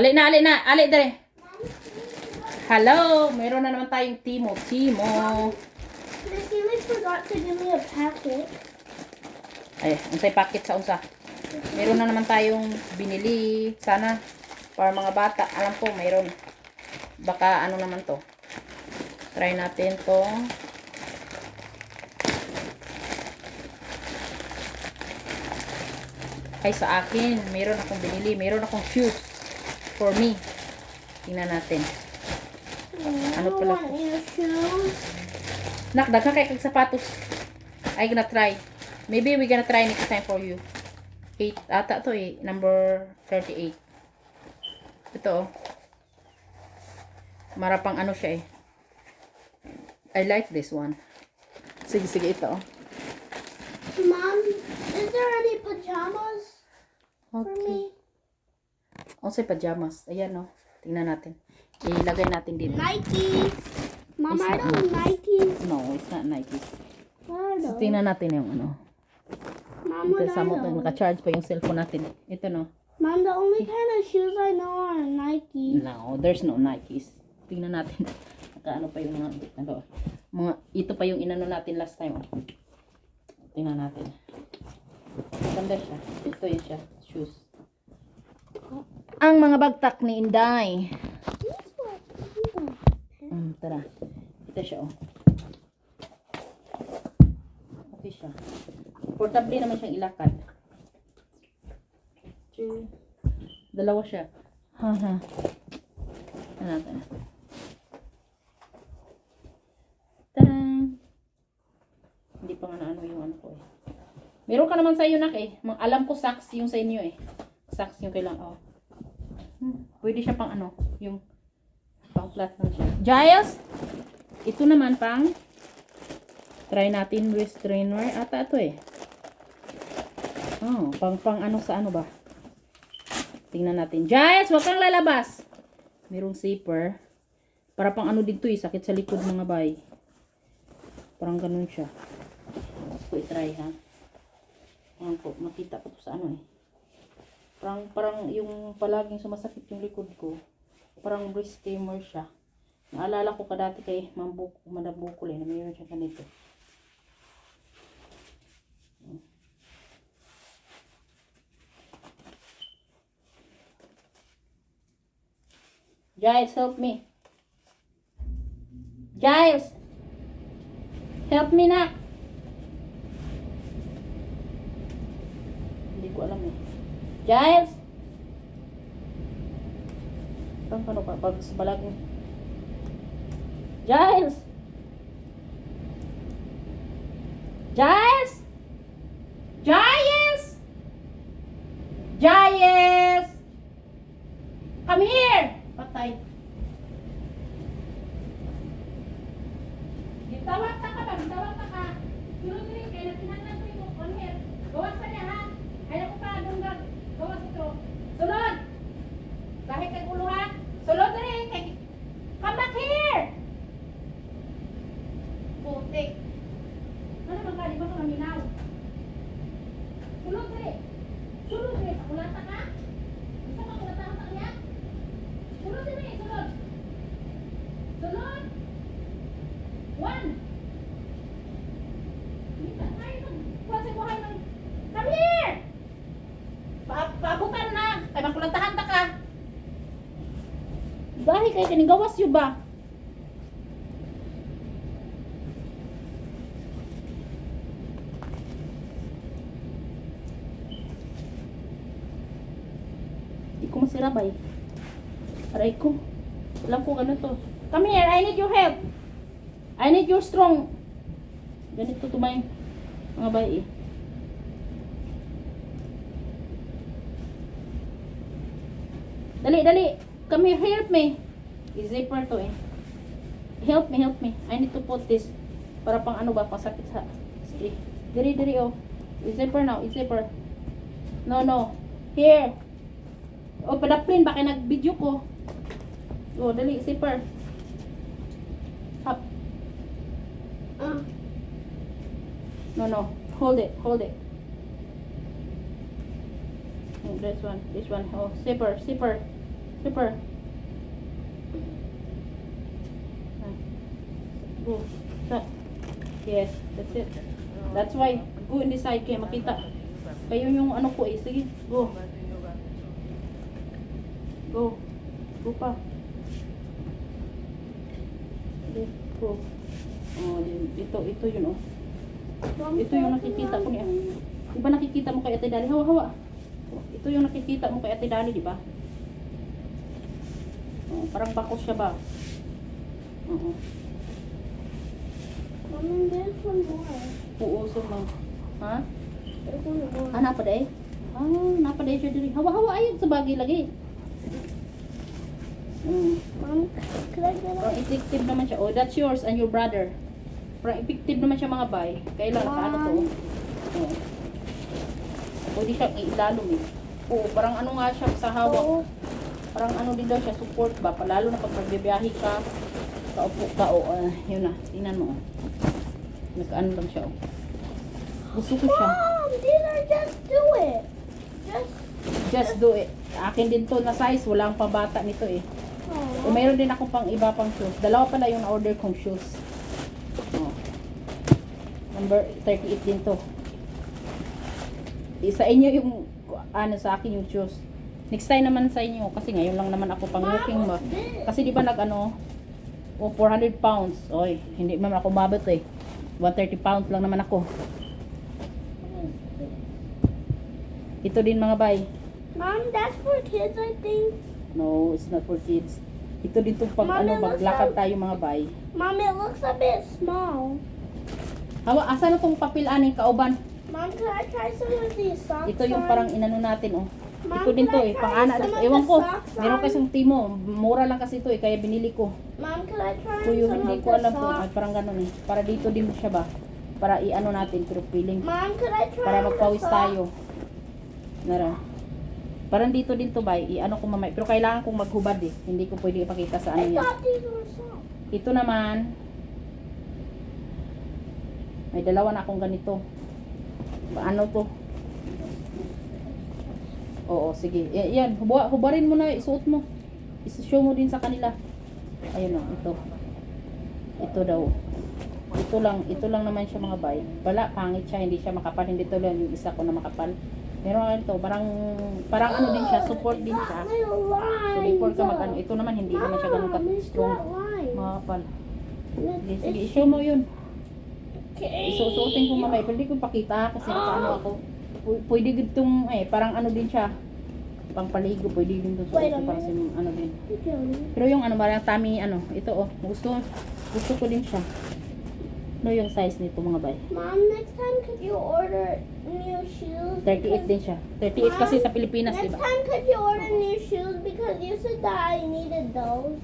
Ali na, ali na, ali dere. Hello, meron na naman tayong Timo. Timo. Miss Ely forgot to give me a packet. Ay, unsay packet sa unsa. Meron na naman tayong binili. Sana para mga bata. Alam ko, mayroon. Baka ano naman to. Try natin to. Ay, sa akin, meron akong binili. Meron akong shoes for me. Tingnan natin. Ano pala shoes. Nak, daghan kay kag sapatos. I gonna try. Maybe we gonna try next time for you. 8 ata to eh. Number 38. Ito oh. Marapang ano siya eh. I like this one. Sige, sige, ito oh. Mom, is there any pajamas for Okay. me? Oh, say pajamas. Ayan oh. Tingnan natin. Ilagay natin dito. Nikes. Mom, It's I don't Nikes. No, it's not Nike. I So, tingnan natin yung ano. Mom, Ito, sa mo, naka-charge pa yung cellphone natin. Ito no. Mom, the only kind of shoes I know are Nike. No, there's no Nikes. Tingnan natin. Nakaano pa yung mga, ano, mga, ito pa yung inano natin last time. Oh. Tingnan natin. Maganda siya. Ito yun siya. Shoes. Ang mga bagtak ni Inday. Um, tara. Ito siya, oh. Okay siya. Portable naman siyang ilakad. Dalawa siya. Haha. Ano natin? Tadang! Hindi pa nga na ano yung ano ko eh. Meron ka naman sa iyo nak eh. Alam ko socks yung sa inyo eh. Socks yung kailangan. Oh. Pwede siya pang ano. Yung pang flat lang siya. Giles! Ito naman pang try natin with trainer. Ata ito eh. Oh, pang pang ano sa ano ba? Tingnan natin. Giles, wag kang lalabas. Merong zipper. Para pang ano dito eh. Sakit sa likod mga bay. Parang ganun siya. Ko i-try ha. Ayan po, makita ko to sa ano eh. Parang, parang yung palaging sumasakit yung likod ko. Parang breast steamer siya. Naalala ko kadati kay Ma'am Buko, Madam Bukol eh, na mayroon siya ganito. Giles, help me. Giles! Help me na! Hindi ko alam eh. Giles! Saan ka pa? Pag sa balaging... Giles! Giles! Giles! Giles! Come here! Patay. Gitawag ta ka ba? Gitawag ta ka. Sunod rin kaya natinangnan ko yung on here. Gawas pa niya ha. Kaya ko pa doon na. Gawas ito. Sunod! Kahit kay uluhan. Sunod rin kay... Come back here! Putik. Ano naman ka? Di ba ito naminaw? Sunod rin. Sunod rin. Kulata ka? Isa ka kulata ka niya? Sunod din eh, sunod. Sunod. One. Hindi ka tayo nagkuhan sa buhay ng... Come here! Pa paabutan na. Kaya makulatahan ta ka. Dahil kay kaning gawas yun ba? Di ko masirabay. Aray ko. Alam ko ano to. Come here, I need your help. I need your strong. Ganito tumay mga bay eh. Dali, dali. Come here, help me. I-zipper to eh. Help me, help me. I need to put this. Para pang ano ba, pasakit sa street. Diri, diri oh. I-zipper now, i-zipper. No, no. Here. O, padaplin, baka nag-video ko. O, dali, zipper. Up. Uh, No, no. Hold it, hold it. Oh, this one, this one. Oh, zipper, zipper. Super. Go. Sa. Yes, that's it. That's why. Go in this side kaya makita. Kayo yung ano ko eh. Sige, go. Go. Go pa. Go. Oh, ito, ito yun oh. Ito yung nakikita ko niya. Di ba nakikita mo kay Ate Dali? Hawa, hawa. Ito yung nakikita mo kay Ate Dali, di ba? Oh, parang bakos siya ba? Oo. Mommy, there's one more. Uuso mo. Ha? There's one more. Ah, napaday? Ah, napaday siya diri. Hawa, hawa. Ayun, sa bagay lagi. Mm. Mom, could I get Parang effective naman siya. Oh, that's yours and your brother. Parang effective naman siya mga bay. Kailan nakaano to? Oh. Pwede siyang ilalom eh. Oo, parang ano nga siya sa hawak. Oh, Parang ano din daw siya, support ba? Palalo na pag magbibiyahe ka, kaupo ka, o, ah, yun na, tingnan mo. oh. Nagkaano lang siya, oh. Gusto ko siya. Mom, I just do it? Just, Just do it. Akin din to na size, walang pabata nito eh. O oh. meron din ako pang iba pang shoes. Dalawa pala yung order kong shoes. Oh. Number 38 din to. Isa inyo yung ano sa akin yung shoes. Next time naman sa inyo kasi ngayon lang naman ako pang looking ba. Kasi di ba nag ano o 400 pounds. Oy, hindi man ako mabot eh. 130 pounds lang naman ako. Ito din mga bay. Mom, that's for kids, I think. No, it's not for kids. Ito dito pag Mami, ano, maglakad tayo mga bay. Mom, it looks a bit small. Hawa, asa na tong papel aning kauban? Mom, could I try some of these socks Ito yung parang inano natin oh. Ito din to can eh, try pang ana. some of Ewan ko, meron on? kasing timo. Mura lang kasi ito eh, kaya binili ko. Mom, could I try Kuyo, some hindi of ko alam po. Ay, socks? parang ganun eh. Para dito din siya ba? Para i-ano natin, pero feeling. Mom, could I try Para magpawis tayo. Nara. Parang dito din to ba? I-ano ko mamay. Pero kailangan kong maghubad eh. Hindi ko pwede ipakita sa ano I niya. thought these were socks. Ito naman, may dalawa na akong ganito. Paano to? Oo, sige. Y- yan, huba, hubarin mo na, isuot mo. Isi-show mo din sa kanila. Ayun o, ito. Ito daw. Ito lang, ito lang naman siya mga bay. Wala, pangit siya, hindi siya makapal. Hindi to lang yung isa ko na makapal. Meron nga ito, parang, parang ano din siya, support din siya. So before ka mag ano, ito naman hindi naman siya ganun ka-strong. Makapal. Sige, sige, show mo yun. okay. Isusuotin ko mamaya, pwede ko pakita kasi nakaano ako. Pwede ditong, eh, parang ano din siya. Pangpaligo, pwede din itong Wait suot a ko kasi minute. ano din. Pero yung ano, parang tummy, ano, ito oh, gusto, gusto ko din siya. Ano yung size nito mga bay? Mom, next time could you order new shoes? 38 din siya. 38 kasi sa Pilipinas, Next diba? time could you order new shoes because you said that I needed those.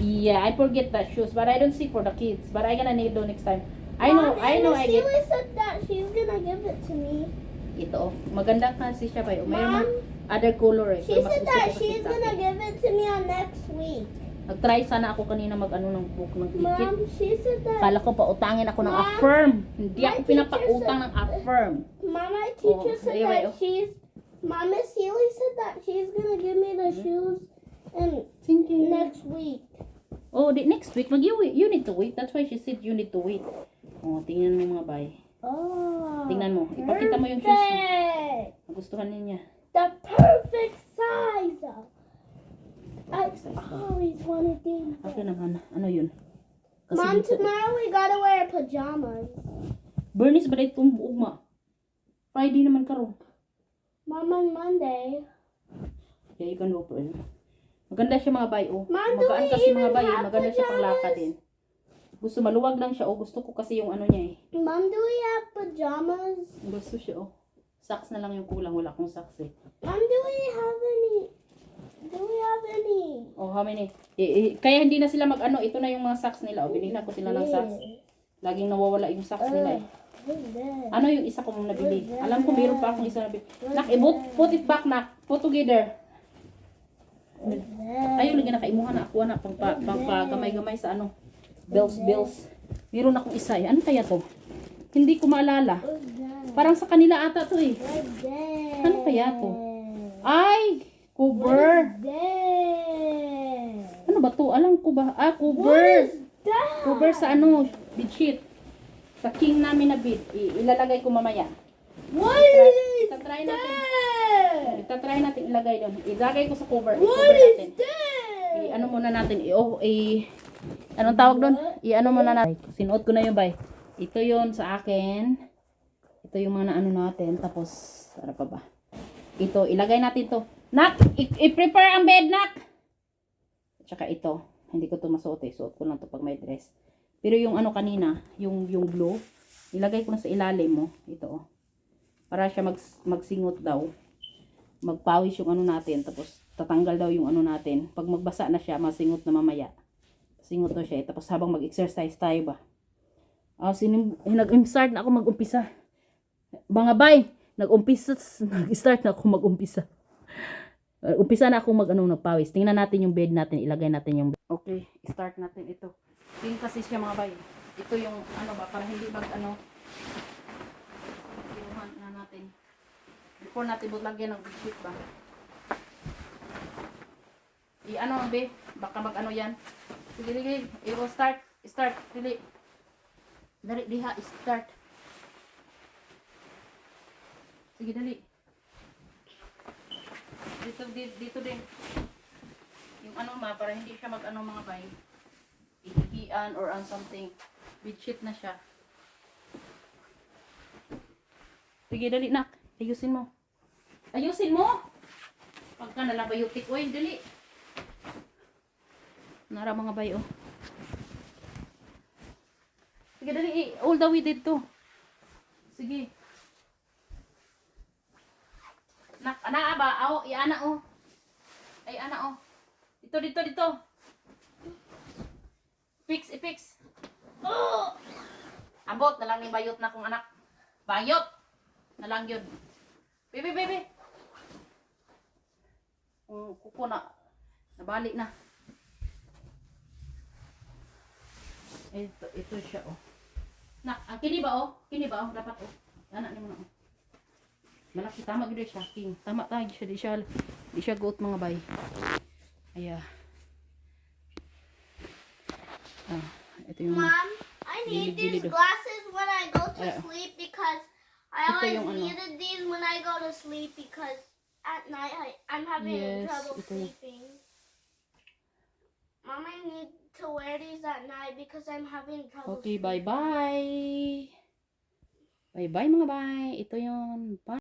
Yeah, I forget that shoes, but I don't see for the kids. But I gonna need those next time. I know, Mom, I know, I Miss get. Sealy said that she's gonna give it to me. Ito oh, maganda kasi siya bay. Oh, mayroon mga other color eh. She Pero mas said gusto that kasi she's sa gonna give it to me on next week. Nag-try sana ako kanina mag-ano ng book ng ticket. Mom, she said that. Kala ko pautangin ako ng Ma'am, affirm. Hindi my ako teacher pinapautang said- ng affirm. Mom, my teacher Oh, said anyway, that oh. she's. Mom, Miss Sealy said that she's gonna give me the Mm-hmm. shoes and Thank you. next week. Oh, di, next week, mag you, you need to wait. That's why she said you need to wait. Oh, tingnan mo mga bay. Oh. Tingnan mo. Ipakita mo yung shoes mo. perfect. Nagustuhan niya. The perfect size. I always wanted these. Akin naman, ano yun? Kasi Mom, dito, tomorrow we gotta wear pajamas. Bernice ba itong ugma? Friday naman karon. Mom, on Monday. Yeah, you can go for it. Maganda siya mga bay, oh. Ma'am, do Magaan we kasi mga even bay, have maganda siya pajamas? din. Gusto maluwag lang siya, oh. Gusto ko kasi yung ano niya eh. Mom, do we have pajamas? Gusto siya, oh. Socks na lang yung kulang. Wala akong socks eh. Mom, do we have any? Do we have any? Oh, how many? Eh, eh, kaya hindi na sila mag-ano. Ito na yung mga socks nila. Oh, binila ko sila ng socks. Laging nawawala yung socks nila eh. Ano yung isa kong nabili? Alam ko meron pa akong isa nabili. Nak, ibot, put it back, nak. Put together. Ayaw, lagi na kaimuhan na ako na pang, pa, pang pa, gamay-gamay sa ano. Bills, bills. Meron akong isa eh. Ano kaya to? Hindi ko maalala. Parang sa kanila ata to eh. Ano kaya to? Ay! Cover! Ano ba to? Alam ko ba? Ah, cover. Cover sa ano, bedsheet. Sa king namin na bed. Ilalagay ko mamaya. What is Itatry natin. Itatry natin ilagay doon. Ilagay ko sa cover. What is that? I, ano muna natin. I, oh, i, anong tawag doon? I, ano muna natin. Sinuot ko na yung bay. Ito yon sa akin. Ito yung mga ano natin. Tapos, ano pa ba? Ito, ilagay natin to. Nak, i-prepare ang bed, nak! At saka ito. Hindi ko to masuot eh. Suot ko lang to pag may dress. Pero yung ano kanina, yung, yung blue, ilagay ko na sa ilalim mo. Ito oh. Para siya mag, magsingot daw. Magpawis yung ano natin. Tapos tatanggal daw yung ano natin. Pag magbasa na siya, masingot na mamaya. Singot daw siya. eh. Tapos habang mag-exercise tayo ba? Ah, sinim, eh, nag-start na ako mag-umpisa. Mga bay, nag-umpisa, nag-start na ako mag-umpisa. Umpisa na ako mag ano, nagpawis. Tingnan natin yung bed natin. Ilagay natin yung bed. Okay, start natin ito. Tingnan kasi siya mga bay. Ito yung ano ba, para hindi mag ano. Kinuhan na natin. Before natin butlagyan ng bedsheet ba. I-ano be, baka mag ano yan. Sige, sige, will start. Start, dili. Dali, diha, start. Sige, dali. Dito, dito, dito din. Yung ano ma, para hindi siya mag ano mga bay. Ihihian or on something. Bedsheet na siya. Sige, dali nak. Ayusin mo. Ayusin mo! Pagka nalabayotik, oy, dali. Nara mga bay, oh. Sige, dali. All the way dito. Sige. Nak, ana ba? Aw, iana oh. Ay, ana oh. Dito, dito, dito. Fix, i-fix. Oh! Ambot, na lang ni bayot na kong anak. Bayot! Na lang yun. Bebe, bebe. Kung kuko na, nabalik na. Ito, ito siya oh. Nak, ang kini ba oh? Kini ba oh? Dapat oh. Anak ni mo na oh. Malaki tama gid siya king. Tama ta siya di siya di siya goat mga bay. Aya. Ah, ito yung Mom, I need these glasses when I go to Ayan. sleep because I always yung ano. needed these when I go to sleep because at night I, I'm having Yes, trouble ito yung- sleeping. Mom, I need to wear these at night because I'm having trouble Okay, bye-bye. Bye-bye mga bay. Ito yon. Bye.